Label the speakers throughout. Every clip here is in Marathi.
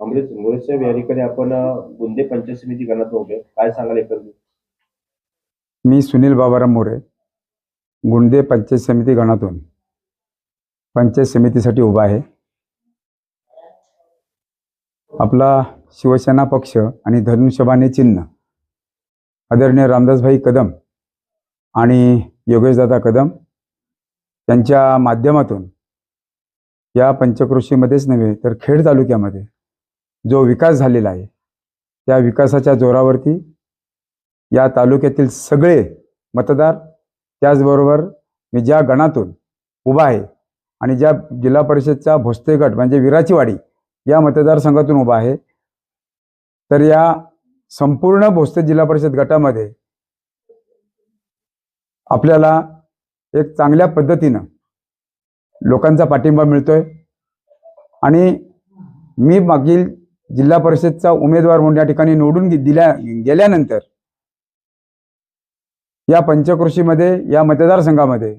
Speaker 1: अमृत मोरेसाहेब या ठिकाणी आपण गुंदे पंचायत समिती गणात उभे. काय सांगाल एकंदरीत?
Speaker 2: मी सुनील बाबाराम मोरे गुंडे पंचायत समिती गणातून पंचायत समितीसाठी उभा आहे. आपला शिवसेना पक्ष आणि धनुष्यबाणे चिन्ह आदरणीय रामदासभाई कदम आणि योगेशदादा कदम त्यांच्या माध्यमातून या पंचक्रोशीमध्येच नव्हे तर खेड तालुक्यामध्ये जो विकास झालेला आहे त्या विकासाच्या जोरावरती या तालुक्यातील सगळे मतदार त्याचबरोबर मी ज्या गणातून उभा आहे आणि ज्या जिल्हा परिषदचा भोसते गट म्हणजे विराचीवाडी या मतदारसंघातून उभा आहे तर या संपूर्ण भोसते जिल्हा परिषद गटामध्ये आपल्याला एक चांगल्या पद्धतीनं लोकांचा पाठिंबा मिळतोय. आणि मी मागील जिल्हा परिषदचा उमेदवार म्हणून या ठिकाणी निवडून दिल्या गेल्यानंतर या पंचकृषीमध्ये या मतदारसंघामध्ये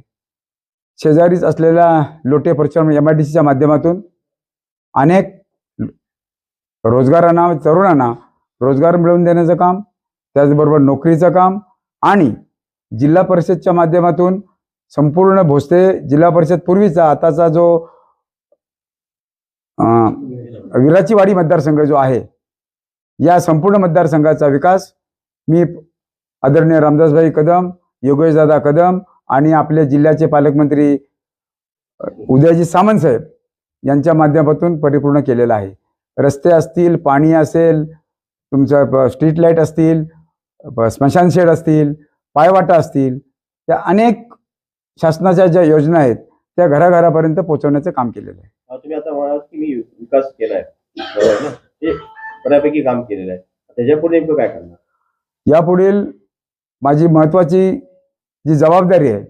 Speaker 2: शेजारीच असलेल्या लोटे परिचय एम आय डी सीच्या माध्यमातून अनेक रोजगारांना तरुणांना रोजगार मिळवून देण्याचं काम त्याचबरोबर नोकरीचं काम आणि जिल्हा परिषदच्या माध्यमातून संपूर्ण भोसते जिल्हा परिषद पूर्वीचा आताचा जो विराचीवाडी मतदारसंघ जो आहे या संपूर्ण मतदारसंघाचा विकास मी आदरणीय रामदासभाई कदम योगेशदादा कदम आणि आपले जिल्ह्याचे पालकमंत्री उदयजी सामंत साहेब यांच्या माध्यमातून परिपूर्ण केलेला आहे. रस्ते असतील पाणी असेल तुमचं स्ट्रीट लाइट असतील स्मशान शेड असतील पायवाटा असतील या अनेक शासनाच्या ज्या योजना आहेत त्या घराघरापर्यंत पोहोचवण्याचं काम केलेलं आहे.
Speaker 1: तुम्ही आता म्हणालात की मी विकास केलाय. बरोबर ना? ते बऱ्यापैकी काम केलेलं आहे. त्याच्यापुढे नेमकं काय करणार?
Speaker 2: यापुढील माझी महत्त्वाची जी जबाबदारी आहे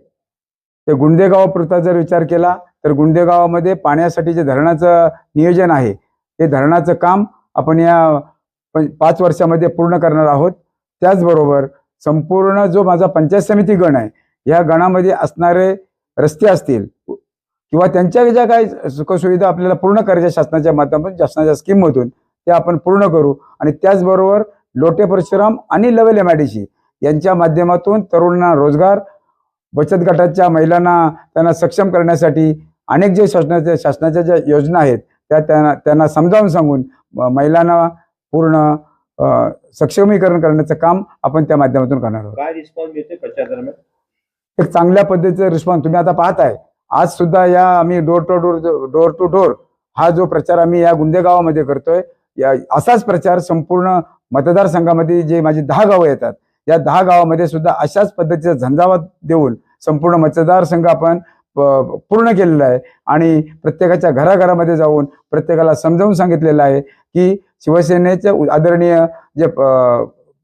Speaker 2: ते गुंडेगावापुरता जर विचार केला तर गुंडेगावामध्ये पाण्यासाठी जे धरणाचं नियोजन आहे ते धरणाचं काम आपण या पं- पाच वर्षामध्ये पूर्ण करणार आहोत. त्याचबरोबर संपूर्ण जो माझा पंचायत समिती गण आहे या गणामध्ये असणारे रस्ते असतील किंवा त्यांच्या ज्या काही सुखसुविधा आपल्याला पूर्ण करायच्या शासनाच्या माध्यमातून शासनाच्या स्कीममधून ते आपण पूर्ण करू. आणि त्याचबरोबर लोटे परशुराम आणि लवेल एम आय यांच्या माध्यमातून तरुणांना रोजगार बचत गटाच्या महिलांना त्यांना सक्षम करण्यासाठी अनेक जे शासनाच्या शासनाच्या ज्या योजना आहेत त्या त्यांना त्यांना समजावून सांगून महिलांना पूर्ण सक्षमीकरण करण्याचं काम आपण त्या माध्यमातून करणार आहोत.
Speaker 1: काय रिस्पॉन्स मिळते प्रचार दरम्यान
Speaker 2: एक चांगल्या पद्धतीचा रिस्पॉन्स तुम्ही आता पाहताय. आज सुद्धा या आम्ही door to door door to door हा जो प्रचार आम्ही या गुंदेगावामध्ये करतोय या असाच प्रचार संपूर्ण मतदारसंघामध्ये जे माझी दहा गावं येतात या दहा गावामध्ये सुद्धा अशाच पद्धतीचा झंझावात देऊन संपूर्ण मतदारसंघ आपण पूर्ण केलेला आहे. आणि प्रत्येकाच्या घराघरामध्ये जाऊन प्रत्येकाला समजावून सांगितलेलं आहे की शिवसेनेचे उ- आदरणीय जे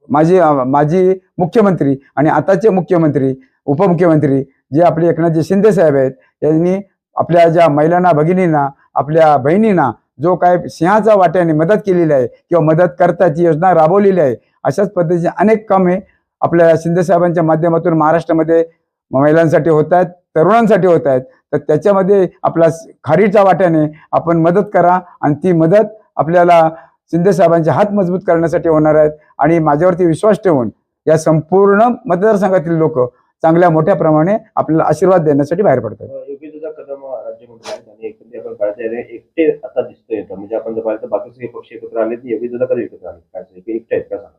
Speaker 2: माझी माजी माजी मुख्यमंत्री आणि आताचे मुख्यमंत्री उपमुख्यमंत्री जे आपले एकनाथजी शिंदे साहेब आहेत यांनी आपल्या ज्या महिलांना भगिनींना आपल्या बहिणींना जो काय सिंहाचा वाट्याने मदत केलेली आहे किंवा मदत करताची योजना राबवलेली आहे अशाच पद्धतीचे अनेक कामे आपल्या शिंदेसाहेबांच्या माध्यमातून महाराष्ट्रामध्ये महिलांसाठी होत आहेत तरुणांसाठी होत आहेत. तर त्याच्यामध्ये आपला खारीच्या वाट्याने आपण मदत करा आणि ती मदत आपल्याला शिंदेसाहेबांचे हात मजबूत करण्यासाठी होणार आहेत आणि माझ्यावरती विश्वास ठेवून या संपूर्ण मतदारसंघातील लोक चांगल्या मोठ्या प्रमाणे आपल्याला आशीर्वाद देण्यासाठी बाहेर पडतात
Speaker 1: एकटे आता दिसतोय येतं म्हणजे आपण जर पाहिलं तर बाकी सगळे पक्ष एकत्र आले कधी एकत्र आले? काय सांगू? ते एकटे आहेत का सांगा?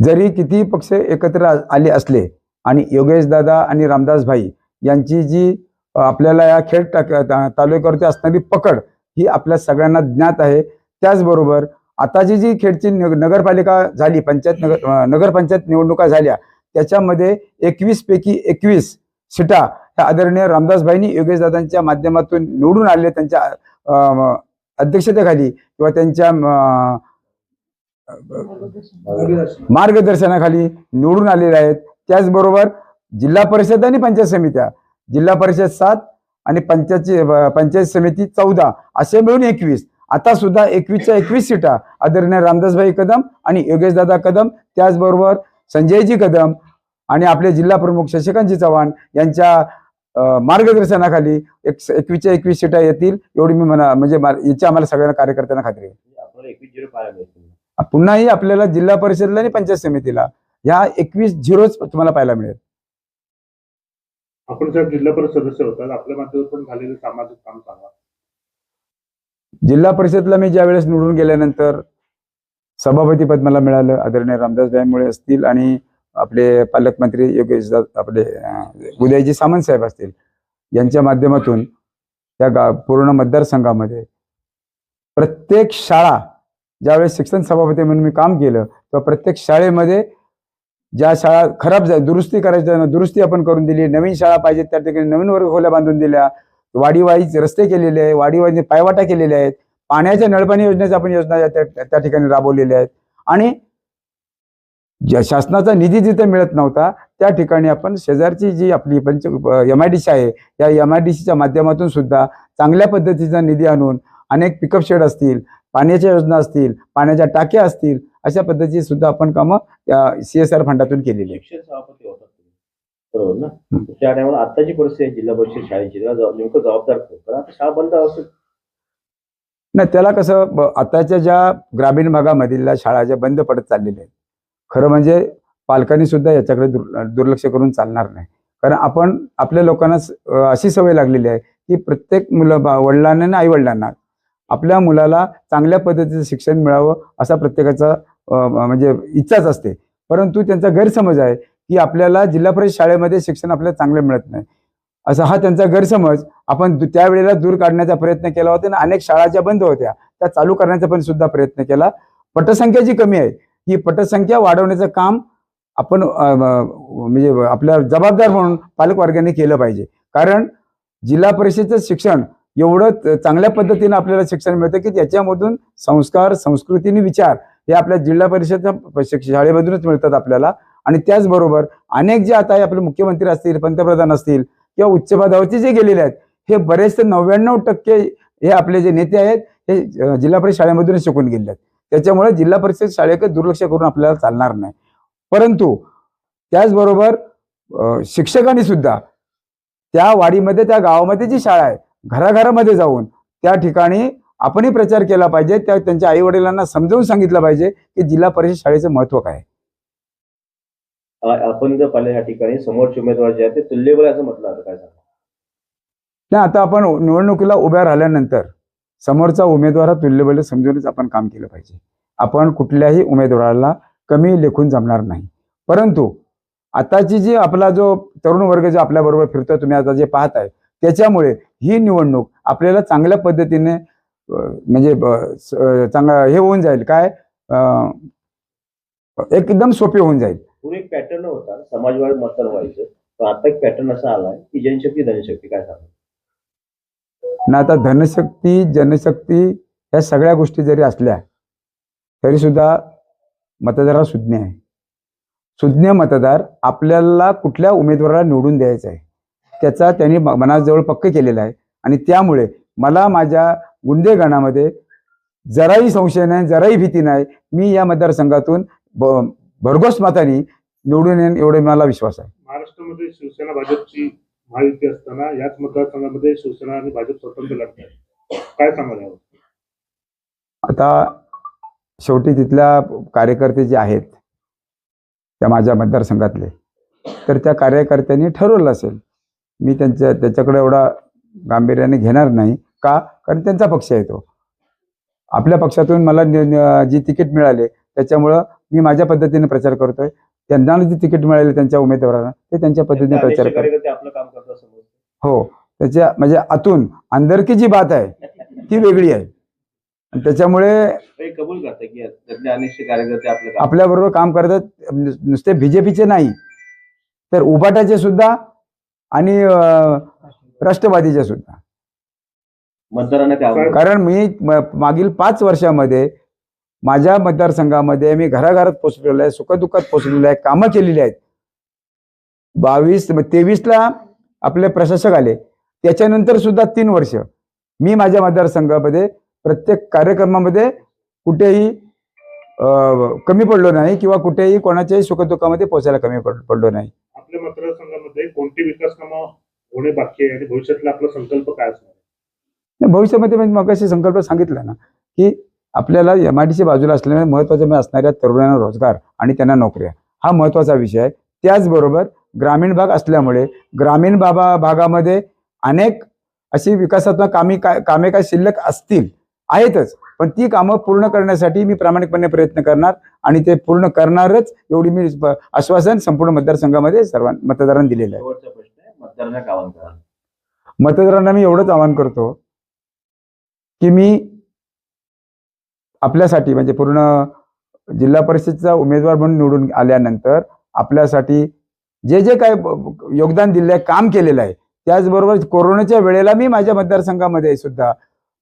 Speaker 2: जरी किती पक्ष एकत्र आले असले आणि योगेश दादा आणि रामदास भाई यांची जी आपल्याला या ता- तालुक्यावरती असणारी पकड ही आपल्या सगळ्यांना ज्ञात आहे. त्याचबरोबर आताची जी खेडची नग- नगरपालिका झाली पंचायत नगर नगरपंचायत निवडणुका झाल्या त्याच्यामध्ये एकवीस पैकी एकवीस सीटा ह्या आदरणीय रामदासभाईंनी योगेश दादांच्या माध्यमातून निवडून आले त्यांच्या अध्यक्षतेखाली किंवा त्यांच्या मार्गदर्शनाखाली निवडून आलेले आहेत. त्याचबरोबर जिल्हा परिषद आणि पंचायत समित्या. जिल्हा परिषद सात आणि पंचायत पंचायत समिती चौदा असे मिळून एकवीस. आता सुद्धा एकवीसच्या एकवीस सीटा आदरणीय रामदासभाई कदम आणि योगेशदादा कदम त्याचबरोबर संजयजी कदम आणि आपले जिल्हा प्रमुख शशिकांतजी चव्हाण यांच्या मार्गदर्शनाखाली एक एकवीसच्या एकवीस सीटा येतील एवढी मी म्हणा म्हणजे याची आम्हाला सगळ्यांना कार्यकर्त्यांना खात्री आहे. पुन्हाही आपल्याला जिल्हा परिषदला आणि पंचायत समितीला ह्या एकवीस झिरोच तुम्हाला पाहायला मिळेल.
Speaker 3: आपण साहेब जिल्हा परिषद सदस्य होतात आपल्या माध्यमातून झालेलं सामाजिक काम सांगा.
Speaker 2: जिल्हा परिषदला मी ज्यावेळेस निवडून गेल्यानंतर सभापती पद मला मिळालं आदरणीय रामदास भाईमुळे असतील आणि आपले पालकमंत्री योगेश आपले उदयजी सामंत साहेब असतील यांच्या माध्यमातून त्या गा पूर्ण मतदारसंघामध्ये प्रत्येक शाळा ज्यावेळेस शिक्षण सभापती म्हणून मी काम केलं तर प्रत्येक शाळेमध्ये ज्या शाळा खराब झाल्या दुरुस्ती करायच्या दुरुस्ती आपण करून दिली नवीन शाळा पाहिजेत त्या ठिकाणी नवीन वर्ग खोल्या बांधून दिल्या वाडीवाईज रस्ते केलेले आहे वाडीवाईज पायवाटा केलेल्या आहेत पाण्याच्या नळपाणी योजनेच्या आपण योजना त्या ठिकाणी राबवलेल्या आहेत. आणि ज्या शासनाचा निधी जिथे मिळत नव्हता त्या ठिकाणी आपण शेजारची जी आपली पंच एम आय डी सी आहे या एम आय डी सीच्या माध्यमातून सुद्धा चांगल्या पद्धतीचा निधी आणून अनेक पिकअप शेड असतील पाण्याच्या योजना असतील पाण्याच्या टाक्या असतील अशा पद्धतीची सुद्धा आपण कामं सी एस आर फंडातून केलेली
Speaker 1: बरोबर ना? त्या टायमाला आताची परिस्थिती आहे जिल्हा परिषद शाळेची. नेमकं जबाबदार कोण? कारण आता शाळा बंद असेल
Speaker 2: नाही त्याला कसं आताच्या ज्या ग्रामीण भागामधील शाळा ज्या बंद पडत चाललेल्या आहेत खरं म्हणजे पालकांनी सुद्धा याच्याकडे दुर् दुर्लक्ष करून चालणार नाही. कारण आपण आपल्या लोकांना अशी सवय लागलेली आहे की प्रत्येक मुलं बा- वडिलांना आणि आई वडिलांना आपल्या मुलाला चांगल्या पद्धतीचं शिक्षण मिळावं असा प्रत्येकाचा म्हणजे इच्छाच असते. परंतु त्यांचा गैरसमज आहे की आपल्याला जिल्हा परिषद शाळेमध्ये शिक्षण आपल्याला चांगलं मिळत नाही. असा हा त्यांचा गैरसमज. आपण त्यावेळेला दूर काढण्याचा प्रयत्न केला होता आणि अनेक शाळा ज्या बंद होत्या त्या चालू करण्याचा पण सुद्धा प्रयत्न केला. पटसंख्या जी कमी आहे ही पटसंख्या वाढवण्याचं काम आपण म्हणजे आपल्या जबाबदार म्हणून पालकवर्गाने केलं पाहिजे. कारण जिल्हा परिषदेचं शिक्षण एवढं चांगल्या पद्धतीनं आपल्याला शिक्षण मिळतं की त्याच्यामधून संस्कार संस्कृती आणि विचार हे आपल्या जिल्हा परिषदच्या शाळेमधूनच मिळतात आपल्याला. आणि त्याचबरोबर अनेक जे आता आपले मुख्यमंत्री असतील पंतप्रधान असतील किंवा उच्च पदावरचे जे गेलेले आहेत हे बरेचसे नव्याण्णव टक्के हे आपले जे नेते आहेत हे जिल्हा परिषद शाळेमधूनच शिकून गेले आहेत. त्याच्यामुळे जिल्हा परिषद शाळेकडे दुर्लक्ष करून आपल्याला चालणार नाही. परंतु त्याचबरोबर शिक्षकांनी सुद्धा त्या वाडीमध्ये त्या गावामध्ये जी शाळा आहे घराघरामध्ये जाऊन त्या ठिकाणी आपणही प्रचार केला पाहिजे त्या त्यांच्या आई वडिलांना समजावून सांगितलं पाहिजे की जिल्हा परिषद शाळेचं महत्त्व काय
Speaker 1: आपण जर पाहिलं या ठिकाणी समोरचे उमेदवार जे आहेत ते तुल्यबळ असं म्हटलं काय सांगा
Speaker 2: नाही आता आपण निवडणुकीला उभ्या राहिल्यानंतर समोरचा उमेदवार हा समजूनच आपण काम केलं पाहिजे. आपण कुठल्याही उमेदवाराला कमी लेखून जमणार नाही. परंतु आताची जी आपला जो तरुण वर्ग जो आपल्याबरोबर फिरतोय तुम्ही आता जे पाहताय त्याच्यामुळे ही निवडणूक आपल्याला चांगल्या पद्धतीने म्हणजे चांगलं हे होऊन जाईल. काय? एकदम सोपे होऊन जाईल.
Speaker 1: पूर्वी एक पॅटर्न होता. समाजवाद मतदार व्हायचं. पण आता एक पॅटर्न असा आलाय की जनशक्ती धनशक्ती. काय सांगतो
Speaker 2: ना आता धनशक्ती जनशक्ती या सगळ्या गोष्टी जरी असल्या तरी सुद्धा मतदार हा सुज्ञ आहे. सुज्ञ मतदार आपल्याला कुठल्या उमेदवाराला निवडून द्यायचा आहे त्याचा त्यांनी म- मनाजवळ पक्क केलेला आहे. आणि त्यामुळे मला माझ्या गुंडेगणामध्ये जराही संशय नाही जराही भीती नाही मी या मतदारसंघातून भरघोस मताने निवडून येईन एवढे मला विश्वास आहे.
Speaker 3: महाराष्ट्रामध्ये शिवसेना भाजपची महायुती असताना याच मतदारसंघामध्ये शिवसेना आणि भाजप स्वतंत्र लढतात. काय सांगाल यावर?
Speaker 2: आता शेवटी तिथल्या कार्यकर्ते जे आहेत त्या माझ्या मतदारसंघातले तर त्या कार्यकर्त्यांनी ठरवलं असेल मी त्यांच्या त्याच्याकडे एवढा गांभीर्याने घेणार नाही का? कारण त्यांचा पक्ष आहे तो. आपल्या पक्षातून मला जी तिकीट मिळाले त्याच्यामुळं मी माझ्या पद्धतीने प्रचार करतोय. त्यांना जी तिकीट मिळाले त्यांच्या उमेदवारांना ते त्यांच्या पद्धतीने प्रचार करतात. हो. त्याच्या म्हणजे आतून अंदरकी जी बात आहे ती वेगळी आहे. त्याच्यामुळे
Speaker 1: कबूल
Speaker 2: आपल्या बरोबर काम करतात नुसते बीजेपीचे नाही तर उबाटाचे सुद्धा आणि राष्ट्रवादीचे सुद्धा. कारण मी म- मागील पाच वर्षामध्ये माझ्या मतदारसंघामध्ये मी घराघरात पोचलेलो आहे सुखदुःखात पोचलेलो आहे कामं केलेली आहेत. बावीस तेवीसला आपले प्रशासक आले. त्याच्यानंतर सुद्धा तीन वर्ष मी माझ्या मतदारसंघामध्ये प्रत्येक कार्यक्रमामध्ये कुठेही कमी पडलो नाही किंवा कुठेही कोणाच्याही सुखदुःखामध्ये पोचायला कमी पड- पडलो नाही.
Speaker 3: आपल्या मतदारसंघामध्ये कोणती विकास कामं होणे बाकी आहे आणि भविष्यातला आपला संकल्प काय असणार
Speaker 2: भविष्यामध्ये मग संकल्प सांगितला ना की आपल्याला एम आय सी बाजूला असल्यामुळे महत्त्वाच्या म्हणजे असणाऱ्या तरुणांना रोजगार आणि त्यांना नोकऱ्या. हा महत्त्वाचा विषय आहे. त्याचबरोबर ग्रामीण भाग असल्यामुळे ग्रामीण बाबा भागामध्ये अनेक अशी विकासात्मक कामी काय कामे काय शिल्लक असतील आहेतच. पण ती कामं पूर्ण करण्यासाठी मी प्रामाणिकपणे प्रयत्न करणार आणि ते पूर्ण करणारच एवढी मी आश्वासन संपूर्ण मतदारसंघामध्ये सर्व मतदारांना दिलेलं आहे.
Speaker 1: मतदारांना
Speaker 2: मी एवढंच आवाहन करतो की मी आपल्यासाठी म्हणजे पूर्ण जिल्हा परिषदचा उमेदवार म्हणून निवडून आल्यानंतर आपल्यासाठी जे जे काय योगदान दिलेलं आहे काम केलेलं आहे त्याचबरोबर कोरोनाच्या वेळेला मी माझ्या मतदारसंघामध्ये सुद्धा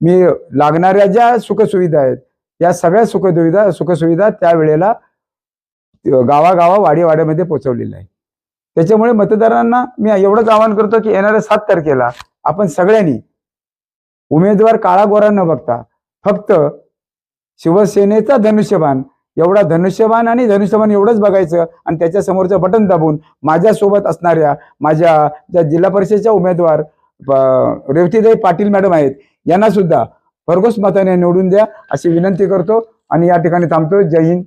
Speaker 2: मी लागणाऱ्या ज्या सुखसुविधा आहेत या सगळ्या सुखसुविधा सुखसुविधा त्यावेळेला गावागावा वाडीवाड्यामध्ये पोहोचवलेलं आहे त्याच्यामुळे मतदारांना मी एवढंच आवाहन करतो की येणाऱ्या सात तारखेला आपण सगळ्यांनी उमेदवार काळागोरा न बघता फक्त शिवसेनेचा धनुष्यबाण. एवढा धनुष्यबाण आणि धनुष्यबाण एवढंच बघायचं आणि त्याच्या समोरचं बटन दाबून माझ्यासोबत असणाऱ्या माझ्या ज्या जिल्हा परिषदेच्या उमेदवार रेवतीदाई पाटील मॅडम आहेत यांना सुद्धा भरघोस मताने निवडून द्या अशी विनंती करतो. आणि या ठिकाणी थांबतो. जय हिंद.